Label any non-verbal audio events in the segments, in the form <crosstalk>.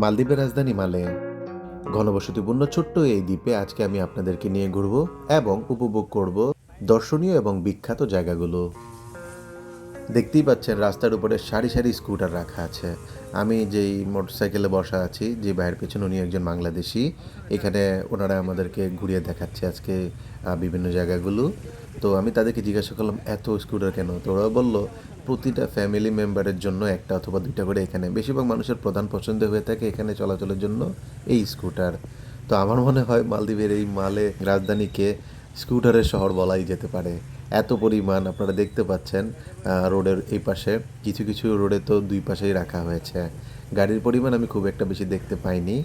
মালদ্বীপের রাজধানী মালে। ঘনবসতিপূর্ণ ছোট্ট এই দ্বীপে আজকে আমি আপনাদেরকে নিয়ে ঘুরবো এবং উপভোগ করব দর্শনীয় এবং বিখ্যাত জায়গাগুলো। দেখতেই পাচ্ছেন, রাস্তার উপরে সারি সারি স্কুটার রাখা আছে। আমি যেই মোটরসাইকেলে বসা আছি, যে ভাইয়ের পেছনে উনি একজন বাংলাদেশি, এখানে ওনারা আমাদেরকে ঘুরিয়ে দেখাচ্ছে আজকে বিভিন্ন জায়গাগুলো। তো আমি তাদেরকে জিজ্ঞাসা করলাম, এত স্কুটার কেন? তো ওরা বলল প্রতিটা ফ্যামিলি মেম্বারের জন্য একটা অথবা দুইটা করে এখানে। বেশিরভাগ মানুষের প্রধান পছন্দ হয়ে থাকে এখানে চলাচলের জন্য এই স্কুটার তো আমার মনে হয় মালদ্বীপের এই মালে রাজধানীকে স্কুটারের শহর বলাই যেতে পারে। এত পরিমাণ আপনারা দেখতে পাচ্ছেন রোডের এই পাশে। কিছু কিছু রোডে তো দুই পাশেই রাখা হয়েছে। গাড়ির পরিমাণ আমি খুব একটা বেশি দেখতে পাইনি।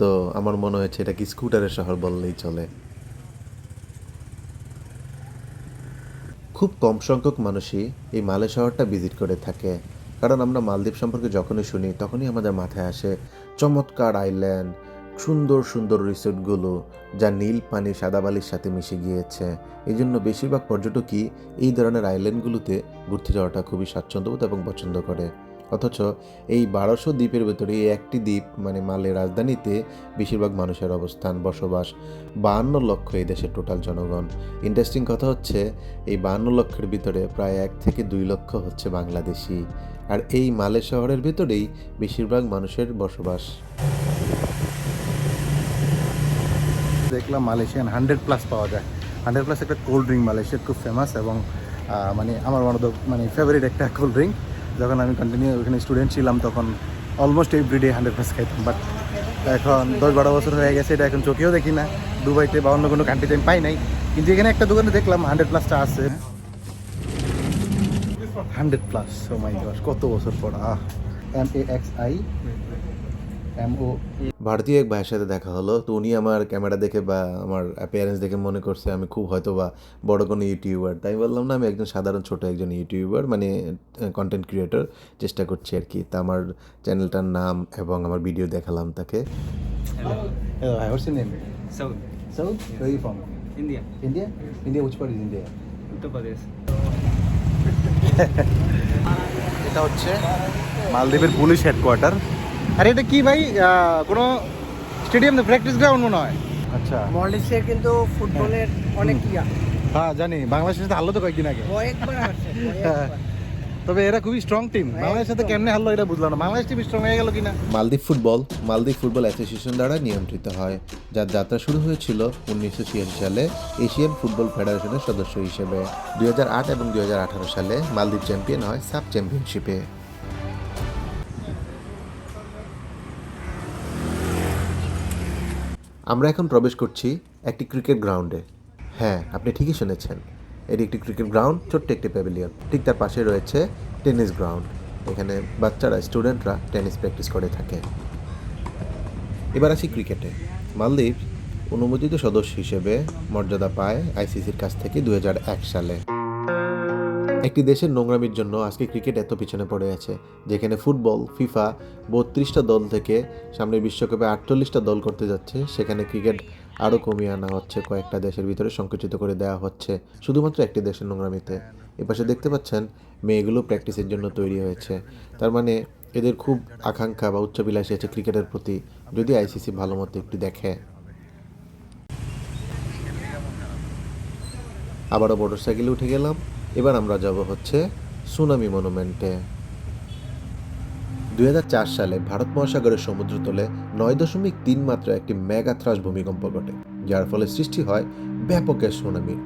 তো আমার মনে হয়েছে এটা কি স্কুটারের শহর বললেই চলে। খুব কম সংখ্যক মানুষই এই মালে শহরটা ভিজিট করে থাকে। কারণ আমরা মালদ্বীপ সম্পর্কে যখনই শুনি, তখনই আমাদের মাথায় আসে চমৎকার আইল্যান্ড সুন্দর সুন্দর রিসোর্টগুলো যা নীল পানি সাদা বালির সাথে মিশে গিয়েছে। এই জন্য বেশিরভাগ পর্যটকই এই ধরনের আইল্যান্ডগুলোতে ঘুরতে যাওয়াটা খুবই স্বাচ্ছন্দ্যবোধ এবং পছন্দ করে। অথচ এই বারোশো দ্বীপের ভেতরে একটি দ্বীপ মানে মালের রাজধানীতে বেশিরভাগ মানুষের অবস্থান, বসবাস, বাহান্ন লক্ষ এই দেশের টোটাল জনগণ। ইন্টারেস্টিং কথা হচ্ছে, এই বাহান্ন লক্ষের ভিতরে প্রায় এক থেকে দুই লক্ষ হচ্ছে বাংলাদেশি। আর এই মালে শহরের ভেতরেই বেশিরভাগ মানুষের বসবাস। দেখলাম মালয়েশিয়ান হান্ড্রেড প্লাস পাওয়া যায়। হান্ড্রেড প্লাস একটা কোল্ড ড্রিঙ্ক মালয়েশিয়ার খুব ফেমাস এবং মানে আমার দ্য মানে ফেভারিট একটা কোল্ড ড্রিঙ্ক। যখন আমি কন্টিনিউ ওখানে স্টুডেন্ট ছিলাম তখন অলমোস্ট এভরিডে হান্ড্রেড প্লাস খাইতাম। বাট এখন দশ বারো বছর হয়ে গেছে, এটা এখন চোখেও দেখি না। দুবাইতে বা অন্য কোনো কান্ট্রিতে আমি পাই নাই। কিন্তু এখানে একটা দোকানে দেখলাম হান্ড্রেড প্লাসটা আছে। হান্ড্রেড প্লাস গস কত বছর পর, আহ। এম এ এক্স আই ভারতীয় এক ভাইয়ের সাথে দেখা হলো তো উনি আমার ক্যামেরা দেখে বা আমার অ্যাপিয়ারেন্স দেখে মনে করছে আমি খুব হয়তো বা বড় কোনো ইউটিউবার তাই বললাম না আমি একজন সাধারণ ছোট একজন ইউটিউবার মানে কন্টেন্ট ক্রিয়েটর চেষ্টা করছি আর কি তা আমার চ্যানেলটার নাম এবং আমার ভিডিও দেখালাম তাকে? India. India? India, which part is India? Uttar Pradesh. <laughs> এটা হচ্ছে মালদ্বীপের পুলিশ হেডকোয়ার্টার আর এটা কি ভাই? কোনো স্টেডিয়াম প্র্যাকটিস গ্রাউন্ড মনে হয়। আচ্ছা। মলেশিয়া কিন্তু ফুটবলের অনেক ইয়া। হ্যাঁ জানি। বাংলাদেশের সাথে হারলো তো কয়েকদিন আগে। হ্যাঁ। তবে এরা খুবই স্ট্রং টিম বাংলাদেশের সাথে কেমনে হারলো এটা বুঝলাম না। বাংলাদেশ টিম স্ট্রং হয়ে গেল কিনা? Maldives football Maldives football association দ্বারা নিয়ন্ত্রিত হয় যার যাত্রা শুরু হয়েছিল উনিশশো ছিয়াশি সালে এশিয়ান ফুটবল ফেডারেশনের সদস্য হিসেবে। দু হাজার আট এবং দুই হাজার আঠারো সালে মালদ্বীপ চ্যাম্পিয়ন হয় সাব চ্যাম্পিয়নশিপে আমরা এখন প্রবেশ করছি একটি ক্রিকেট গ্রাউন্ডে। হ্যাঁ আপনি ঠিকই শুনেছেন। এটি একটি ক্রিকেট গ্রাউন্ড, ছোট্ট একটি প্যাভিলিয়ন। ঠিক তার পাশে রয়েছে টেনিস গ্রাউন্ড। এখানে বাচ্চারা, স্টুডেন্টরা টেনিস প্র্যাকটিস করে থাকে। এবার আসি ক্রিকেটে। মালদ্বীপ অনুমোদিত সদস্য হিসেবে মর্যাদা পায় আইসিসির কাছ থেকে দু হাজার এক সালে। একটি দেশের নোংরামির জন্য আজকে ক্রিকেট এত পিছনে পড়ে আছে, যেখানে ফুটবল, ফিফা বত্রিশটা দল থেকে সামনে বিশ্বকাপে আটচল্লিশটা দল করতে যাচ্ছে, সেখানে ক্রিকেট আরও কমিয়ে আনা হচ্ছে, কয়েকটা দেশের ভিতরে সংকুচিত করে দেওয়া হচ্ছে, শুধুমাত্র একটি দেশের নোংরামিতে। এপাশে দেখতে পাচ্ছেন, মেয়েগুলো প্র্যাকটিসের জন্য তৈরি হয়েছে। তার মানে এদের খুব আকাঙ্ক্ষা বা উচ্চাবিলাসী আছে ক্রিকেটের প্রতি, যদি আইসিসি ভালো মতো একটু দেখে। আবারও মোটরসাইকেলে উঠে গেলাম। এবার আমরা যাব হচ্ছে সুনামি মনুমেন্টে। দুই হাজার চার সালে ভারত মহাসাগরের সমুদ্রতলে নয় দশমিক তিন মাত্রা একটি মেগাথ্রাস ভূমিকম্প ঘটে, যার ফলে সৃষ্টি হয় ব্যাপক এক সুনামি।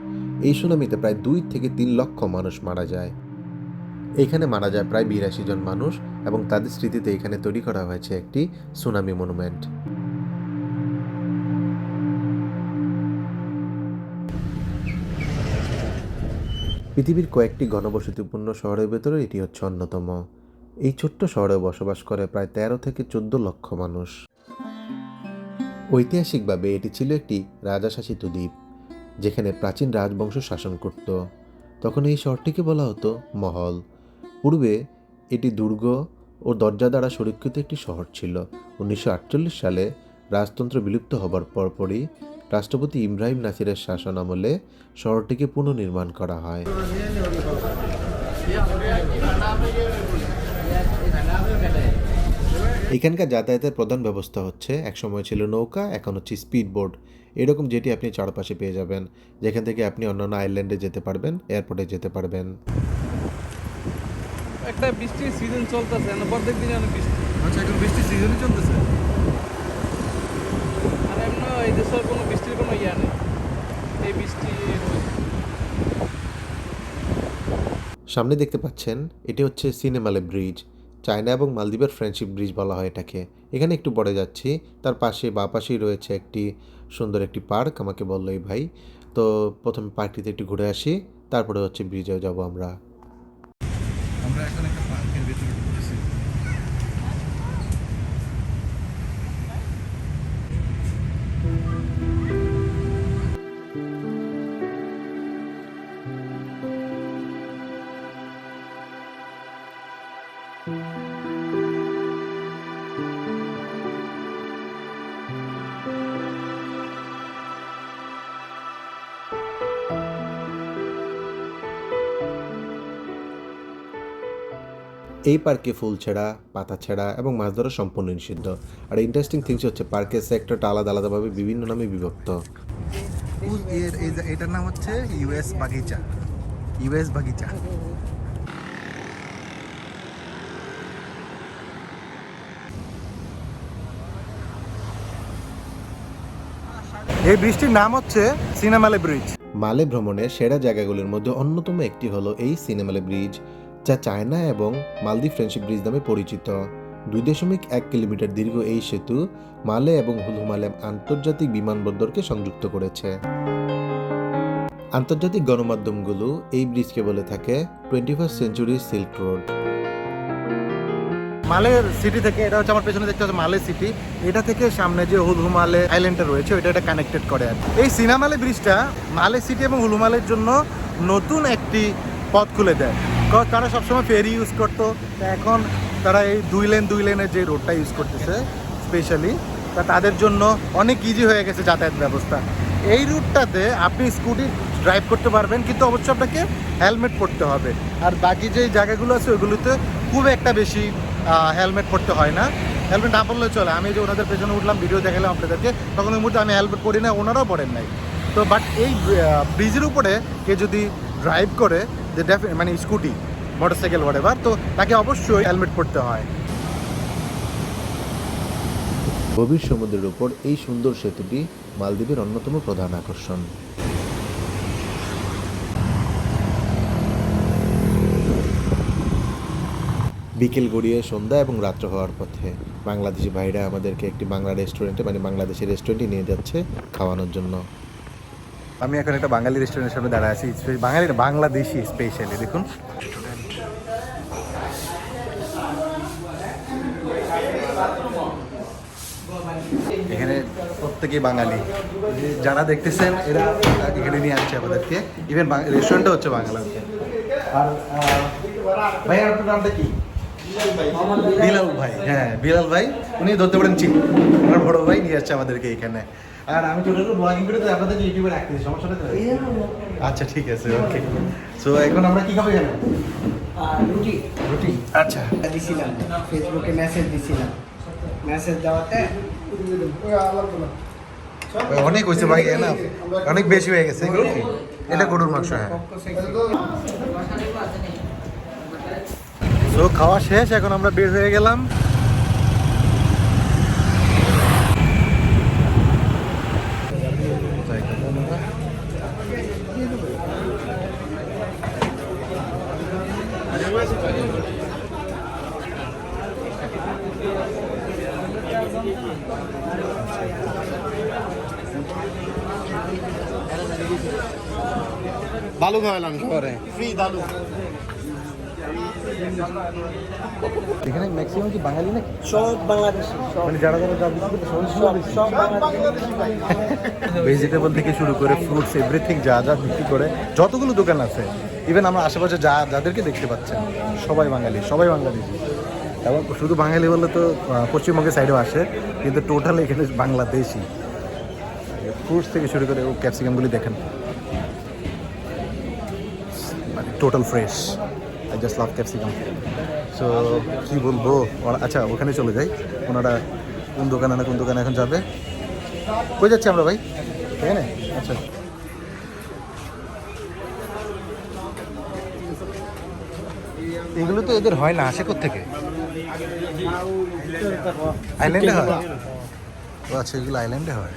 এই সুনামিতে প্রায় দুই থেকে তিন লক্ষ মানুষ মারা যায়। এখানে মারা যায় প্রায় বিরাশি জন মানুষ এবং তাদের স্মৃতিতে এখানে তৈরি করা হয়েছে একটি সুনামি মনুমেন্ট। পৃথিবীর কয়েকটি ঘনবসতিপূর্ণ শহরের ভেতরে এটি হচ্ছে অন্যতম। এই ছোট্ট শহরে বসবাস করে প্রায় তেরো থেকে চোদ্দ লক্ষ মানুষ। ঐতিহাসিকভাবে এটি ছিল একটি রাজাশাসিত দ্বীপ, যেখানে প্রাচীন রাজবংশ শাসন করত। তখন এই শহরটিকে বলা হতো মহল। পূর্বে এটি দুর্গ ও দরজা দ্বারা সুরক্ষিত একটি শহর ছিল। উনিশশো আটচল্লিশ সালে রাজতন্ত্র বিলুপ্ত হবার পরপরই রাষ্ট্রপতি ইব্রাহিম নাসিরের শাসন আমলে শহরটিকে পুনর্নির্মাণ করা হয়। এখানকার যাতায়াতের প্রধান ব্যবস্থা হচ্ছে একসময় ছিল নৌকা এখন হচ্ছে স্পিড বোর্ড এরকম যেটি আপনি চারপাশে পেয়ে যাবেন যেখান থেকে আপনি অন্যান্য আইল্যান্ডে যেতে পারবেন এয়ারপোর্টে যেতে পারবেন। একটা বৃষ্টির সিজন চলতেছে না প্রত্যেক দিনে অনেক বৃষ্টি। আচ্ছা এখন বৃষ্টির সিজনই চলতেছে? এই দেশের কোনো বৃষ্টির কোনো ইয়া নেই। এই বৃষ্টি সামনে দেখতে পাচ্ছেন এটি হচ্ছে সিনেমালে ব্রিজ। চায়না এবং মালদ্বীপের ফ্রেন্ডশিপ ব্রিজ বলা হয় এটাকে। এখানে একটু পরে যাচ্ছি তার পাশে বা পাশেই রয়েছে একটি সুন্দর একটি পার্ক আমাকে বলল এই ভাই। তো প্রথমে পার্কটিতে একটু ঘুরে আসি তারপরে হচ্ছে ব্রিজেও যাব আমরা। আমরা এখন এই পার্কে ফুল ছেঁড়া পাতা ছেঁড়া এবং মাছ ধরা সম্পূর্ণ নিষিদ্ধ। আর ইন্টারেস্টিং থিংস হচ্ছে পার্কের সেক্টরটা আলাদা আলাদাভাবে বিভিন্ন নামে বিভক্ত। এর এটার নাম হচ্ছে ইউএস বাগিচা। ইউএস বাগিচা। এই বৃষ্টির নাম হচ্ছে সিনেমালে ব্রিজ। মালে ভ্রমণের সেরা জায়গাগুলির মধ্যে অন্যতম একটি হলো এই সিনেমালে ব্রিজ। যা চায়না এবং মালদ্বীপ ফ্রেন্ডশিপ ব্রিজ নামে পরিচিত। দুই দশমিক এক কিলোমিটার দীর্ঘ এই সেতু মালে এবং হুলহুমালে আন্তর্জাতিক বিমানবন্দরকে সংযুক্ত করেছে। আন্তর্জাতিক গণমাধ্যমগুলো এই ব্রিজকে বলে থাকে twenty first century silk road. মালের সিটি থেকে, এটা হচ্ছে আমার পেছনে দেখতে হচ্ছে মালে সিটি এটা থেকে সামনে যে হুলহুমালে আইল্যান্ডটা রয়েছে, ওইটা এটা কানেক্টেড করে আর এই সিনামালে ব্রিজটা মালে সিটি এবং হুলহুমালের জন্য নতুন একটি পথ খুলে দেয়। তারা সবসময় ফেরি ইউজ করতো? এখন তারা এই দুই লেন দুই লেনের যে রোডটা ইউজ করতেছে স্পেশালি তা তাদের জন্য অনেক ইজি হয়ে গেছে যাতায়াত ব্যবস্থা। এই রুটটাতে আপনি স্কুটি ড্রাইভ করতে পারবেন, কিন্তু অবশ্যই আপনাকে হেলমেট পরতে হবে। আর বাকি যে জায়গাগুলো আছে, ওইগুলোতে খুব একটা বেশি হেলমেট পরতে হয় না। হেলমেট না পরলে চলে। আমি যে ওনাদের পেছনে উঠলাম ভিডিও দেখালাম আপনাদেরকে। তখন ওই মুহূর্তে আমি হেলমেট পরি না, ওনারাও পরেন নাই। তো বাট এই ব্রিজের উপরে কে যদি ড্রাইভ করে মানে স্কুটি মোটরসাইকেল হোয়াট তো তাকে অবশ্যই হেলমেট পরতে হয়। গভীর সমুদ্রের উপর এই সুন্দর সেতুটি মালদ্বীপের অন্যতম প্রধান আকর্ষণ। বিকেল গড়িয়ে সন্ধ্যা এবং রাত্র হওয়ার পথে বাংলাদেশি ভাইরা আমাদেরকে একটি বাংলা রেস্টুরেন্টে মানে বাংলাদেশি রেস্টুরেন্টে নিয়ে যাচ্ছে খাওয়ানোর জন্য। আমি এখন একটা বাঙালি রেস্টুরেন্টের সামনে দাঁড়ায় আছি। বাঙালি বাংলাদেশি স্পেশালি দেখুন। এখানে প্রত্যেকেই বাঙালি। যারা দেখতেছেন এরা এখানে নিয়ে আসছে আমাদেরকে। ইভেন রেস্টুরেন্টও হচ্ছে বাংলা আর আহ, ভাই আপনার নামটা কি? বিলাল ভাই হ্যাঁ বিলাল ভাই উনি ধরতে পারেন চিনি। ওনার বড় ভাই নিয়ে আসছে আমাদেরকে এখানে। আর আমি ছোট ছোট ব্লগিং করে তো আপনাদেরকে ইউটিউবে রাখতে দিই, সমস্যা নেই তো? আচ্ছা ঠিক আছে ওকে সো এখন আমরা কি খাব আর রুটি। রুটি। আচ্ছা। দিছিলাম ফেসবুকে মেসেজ দিছিলাম। মেসেজ দেওয়াতে অনেক হয়েছে ভাই না অনেক বেশি হয়ে গেছে। এটা গরুর মাংস হ্যাঁ। সো খাওয়া শেষ এখন আমরা বের হয়ে গেলাম। বালু খাওয়ালাম। ফ্রি দালু এখানে ম্যাক্সিমাম কি বাঙালি নাকি? সব বাংলাদেশি মানে যারা যারা যা সব ভেজিটেবল থেকে শুরু করে ফ্রুটস এভরিথিং যা যা বিক্রি করে যতগুলো দোকান আছে ইভেন আমরা আশেপাশে যা যাদেরকে দেখতে পাচ্ছেন সবাই বাঙালি সবাই বাংলাদেশি এবং শুধু বাঙালি বললে তো পশ্চিমবঙ্গের সাইডেও আসে কিন্তু টোটাল এখানে বাংলাদেশি। ফ্রুটস থেকে শুরু করে ও ক্যাপসিকামগুলি দেখেন। মানে total fresh I just love capsicum so কী বলব? আচ্ছা ওখানে চলে যাই। ওনারা কোন দোকানে না কোন দোকানে এখন যাবে। কই যাচ্ছি আমরা ভাই? এখানে? আচ্ছা। এগুলো তো এদের হয় না আসে থেকে আইল্যান্ডে হয়? ও আচ্ছা এগুলো আইল্যান্ডে হয়।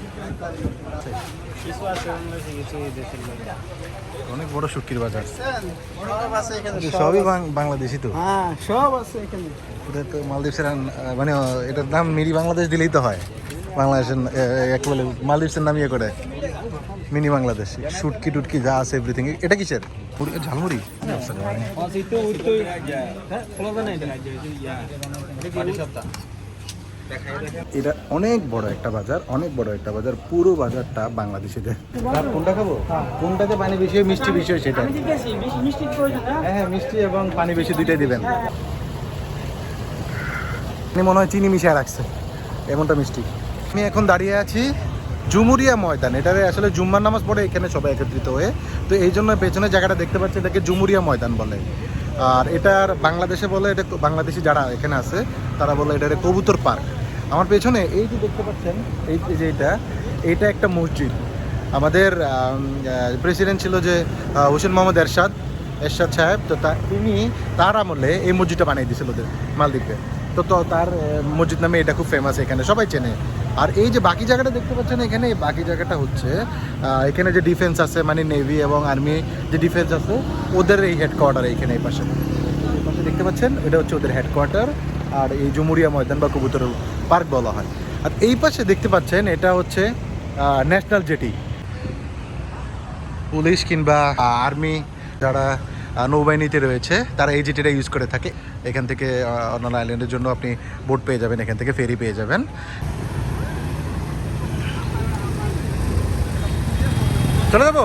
অনেক বড় শুটকির বাজার। সবই বাংলাদেশি তো। হ্যাঁ সব আছে এখানে ওদের তো মালদ্বীপসের মানে এটার নাম মিনি বাংলাদেশ দিলেই তো হয়। বাংলাদেশের এক বলে মালদ্বীপসের নাম ইয়ে করে। মিনি বাংলাদেশ। শুটকি টুটকি যা আছে এভরিথিং এটা কিসের? মুড়ি- ঝালমুড়ি? এটা অনেক বড় একটা বাজার অনেক বড় একটা বাজার। পুরো বাজারটা বাংলাদেশিদের। কোনটা খাব? কোনটাতে পানি বেশি হয়, মিষ্টি বেশি হয় সেটা? হ্যাঁ হ্যাঁ মিষ্টি এবং পানি বেশি দুইটাই দিবেন। আপনি মনে হয় চিনি মিশিয়ে রাখছে এমনটা মিষ্টি। আমি এখন দাঁড়িয়ে আছি জুমুরিয়া ময়দান। এটারে আসলে জুম্মার নামাজ পড়ে এখানে সবাই একত্রিত হয়ে। তো এই জন্য পেছনে জায়গাটা দেখতে পাচ্ছি এটাকে জুমুরিয়া ময়দান বলে। আর এটার বাংলাদেশে বলে এটা বাংলাদেশি যারা এখানে আছে, তারা বলে এটা কবুতর পার্ক। আমার পেছনে এই যে দেখতে পাচ্ছেন, এই যে এটা এটা একটা মসজিদ। আমাদের প্রেসিডেন্ট ছিল যে হোসেন মোহাম্মদ এরশাদ এরশাদ সাহেব, তো তা তিনি তার আমলে এই মসজিদটা বানিয়ে দিয়েছিল ওদের মালদ্বীপে। তো তো তার মসজিদ নামে এটা খুব ফেমাস এখানে, সবাই চেনে। আর এই যে বাকি জায়গাটা দেখতে পাচ্ছেন এখানে, এই বাকি জায়গাটা হচ্ছে এখানে যে ডিফেন্স আছে মানে নেভি এবং আর্মি যে ডিফেন্স আছে, ওদের এই হেডকোয়ার্টার এইখানে এই পাশে। এই পাশে দেখতে পাচ্ছেন, এটা হচ্ছে ওদের হেডকোয়ার্টার আর এই জুমুরিয়া ময়দান বা কবুতর পার্ক বলা হয়। আর এই পাশে দেখতে পাচ্ছেন, এটা হচ্ছে ন্যাশনাল জেটি পুলিশ কিংবা আর্মি যারা নৌবাহিনীতে রয়েছে, তারা এই জেটিটা ইউজ করে থাকে। এখান থেকে অন্যান্য আইল্যান্ডের জন্য আপনি বোট পেয়ে যাবেন এখান থেকে ফেরি পেয়ে যাবেন। চলে যাব?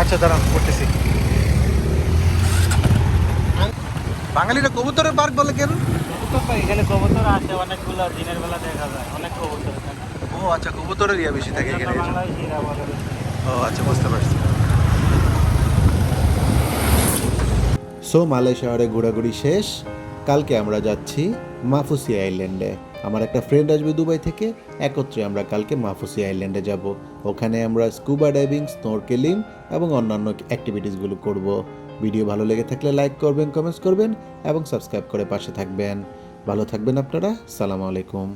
আচ্ছা দাঁড়ান করতেছি। বাঙালিরা কবুতরের পার্ক বলে কেন? এখানে কবুতর আছে অনেকগুলো দিনের বেলা দেখা যায় অনেক কবুতর ও আচ্ছা কবুতরের ইয়া বেশি থাকে এখানে ও আচ্ছা বুঝতে পারছি। সো মালয় শহরে ঘোরাঘুরি শেষ। কালকে আমরা যাচ্ছি মাফুসি আইল্যান্ডে। আমার একটা ফ্রেন্ড আসবে দুবাই থেকে, একত্রে আমরা কালকে মাফুসি আইল্যান্ডে যাব। ওখানে আমরা স্কুবা ডাইভিং স্নোরকেলিং এবং অন্যান্য অ্যাক্টিভিটিসগুলো করব। ভিডিও ভালো লেগে থাকলে লাইক করবেন কমেন্টস করবেন এবং সাবস্ক্রাইব করে পাশে থাকবেন। ভালো থাকবেন আপনারা, সালাম আলাইকুম।